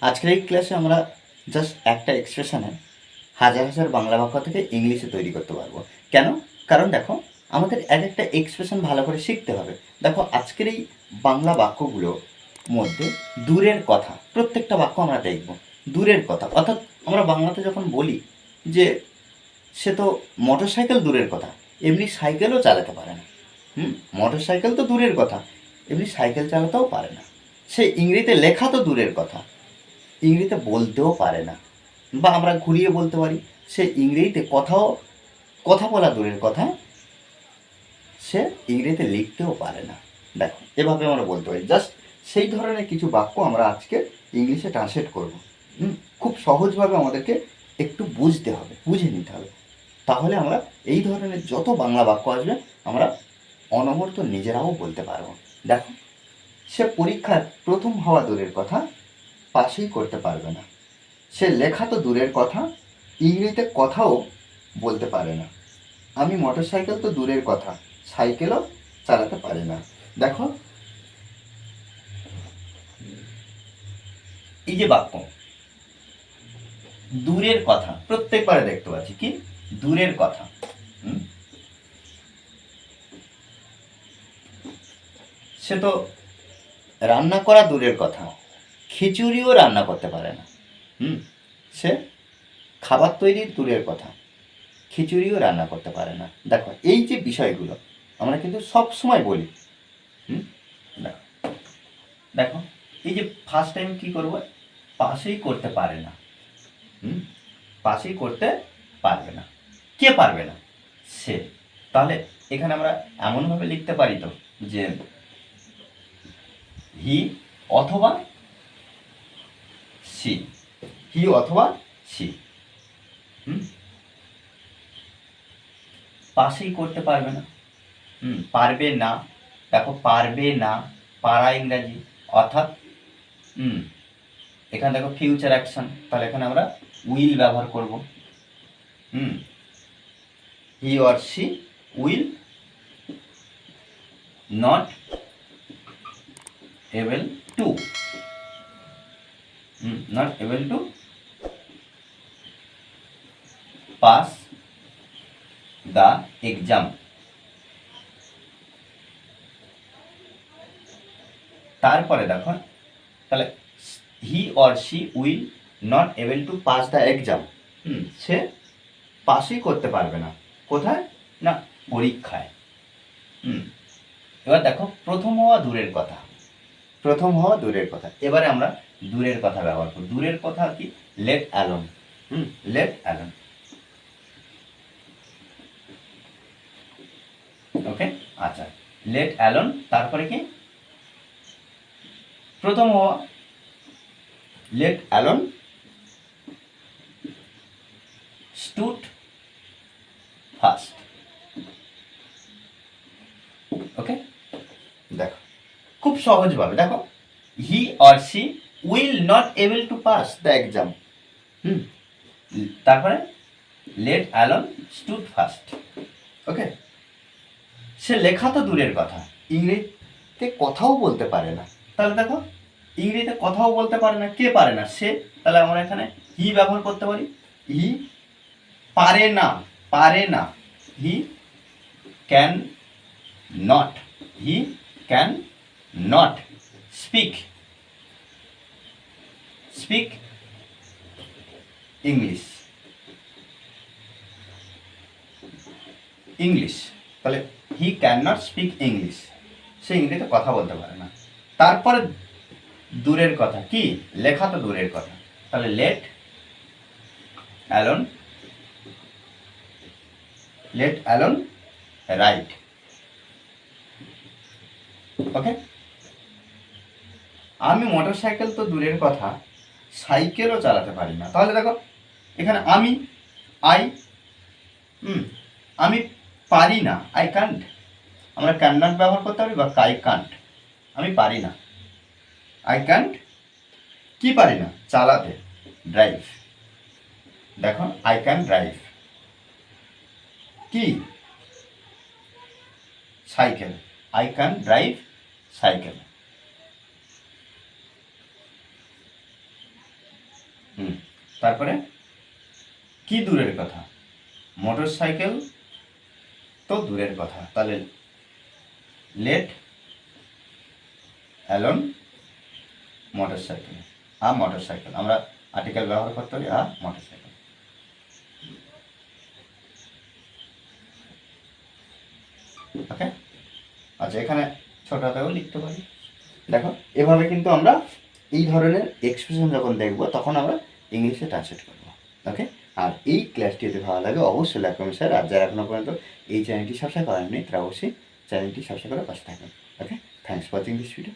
আজকের এই ক্লাসে আমরা জাস্ট একটা এক্সপ্রেশনে হাজার হাজার বাংলা বাক্য থেকে ইংলিশে তৈরি করতে পারব। কেন? কারণ দেখো, আমাদের এক একটা এক্সপ্রেশন ভালো করে শিখতে হবে। দেখো, আজকের এই বাংলা বাক্যগুলোর মধ্যে দূরের কথা, প্রত্যেকটা বাক্য আমরা দেখব, দূরের কথা। অর্থাৎ আমরা বাংলাতে যখন বলি যে, সে তো মোটর সাইকেল দূরের কথা, এমনি সাইকেলও চালাতে পারে না। হুম? মোটর সাইকেল তো দূরের কথা, এমনি সাইকেল চালাতেও পারে না। সে ইংরেজিতে লেখা তো দূরের কথা। ইংরেজিতে বলতেও পারে না। বা আমরা ঘুরিয়ে বলতে পারি, সে ইংরেজিতে কথাও, কথা বলা দূরের কথা, সে ইংরেজিতে লিখতেও পারে না। দেখো, এভাবে আমরা বলতে পারি। জাস্ট সেই ধরনের কিছু বাক্য আমরা আজকে ইংলিশে ট্রান্সলেট করব। খুব সহজভাবে আমাদেরকে একটু বুঝতে হবে, বুঝে নিতে হবে। তাহলে আমরা এই ধরনের যত বাংলা বাক্য আসবে, আমরা অনবরত নিজেরাও বলতে পারব। দেখো, সে পরীক্ষার প্রথম হওয়া দূরের কথা পাশেই করতে পারবে না। সে লেখা তো দূরের কথা, ইংরেজিতে কথাও বলতে পারে না। আমি মোটরসাইকেল তো দূরের কথা সাইকেলও চালাতে পারি না। দেখো। এই যে বাক্য, দূরের কথা, প্রত্যেকবারে দেখতে পাচ্ছি, কি? দূরের কথা? সে তো রান্না করা দূরের কথা। খিচুড়িও রান্না করতে পারে না। হুম? সে খাবার তৈরির দূরের কথা। খিচুড়িও রান্না করতে পারে না। দেখো, এই যে বিষয়গুলো, আমরা কিন্তু সব সময় বলি। হুম? দেখো দেখো, এই যে ফার্স্ট টাইম কি করব? পাশেই করতে পারে না। হুম? পাশেই করতে পারবে না। কে পারবে না? সে। তাহলে এখানে আমরা এমনভাবে লিখতে পারি তো, যে হি অথবা হি অথবা সি হুম? পাশেই করতে পারবে না। হুম পারবে না। দেখো পারবে না পারা ইংরাজি। অর্থাৎ হুম এখানে দেখো ফিউচার অ্যাকশন তাহলে এখানে আমরা উইল ব্যবহার করব। হুম he or she will not able to hmm, not able exam তারপরে দেখো তাহলে he or she will not able to pass the exam সে পাসই করতে পারবে না। কোথায়? না পরীক্ষায়। হুম। এবার দেখো প্রথম হওয়া দূরের কথা। প্রথম হওয়া দূরের কথা। এবারে আমরা দূরের কথা ব্যবহার করব। দূরের কথা কি? Let alone hmm let alone okay? আচ্ছা। লেট অ্যালোন তারপরে কি? প্রথম হওয়া let alone stood first okay? দেখো। খুব সহজভাবে। দেখো he or she will not able to pass the exam hmm. তারপরে let alone stood first okay? সে লেখা তো দূরের কথা। ইংরেজিতে কথাও বলতে পারে না। তাহলে দেখো, ইংরেজিতে কথাও বলতে পারে না, কে পারে না? সে। তাহলে আমরা এখানে হি ব্যবহার করতে পারি। হি পারে না পারে না। He can not. He can not speak. Speak English. English. তাহলে he can not speak English সে ইংরেজিতে কথা বলতে পারে না। তারপরে দূরের কথা, কি? লেখা তো দূরের কথা। তাহলে let alone let alone right okay আমি মোটর সাইকেল তো দূরের কথা সাইকেলও চালাতে পারি না। তাহলে দেখো, এখানে আমি আই হুম, আমি পারি না আই কান্ট আমরা ক্যান নট ব্যবহার করতে পারি বা আই কান্ট আমি পারি না। আই কান্ট কি পারি না? চালাতে। ড্রাইভ দেখো আই ক্যান ড্রাইভ কি? Cycle. I can drive cycle. Hmm, তারপরে? কি দূরের কথা? মোটর সাইকেল তো দূরের কথা। তাহলে let alone motorcycle a motorcycle আমরা আর্টিকেল ব্যবহার করতে পারি আ মোটর সাইকেল ওকে আচ্ছা এখানে ছোট হাতেও লিখতে পারি। দেখো, এভাবে কিন্তু আমরা এই ধরনের এক্সপ্রেশন যখন দেখব, তখন আমরা ইংলিশে ট্রান্সলেট করব। ওকে আর এই ক্লাসটি যদি ভালো লাগে, অবশ্যই লাইক করবেন স্যার আর যারা এখনও পর্যন্ত এই চ্যানেলটি সাবস্ক্রাইব করেননি, তারা অবশ্যই চ্যানেলটি সাবস্ক্রাইব করে পাশে থাকবেন। Okay thanks for watching this video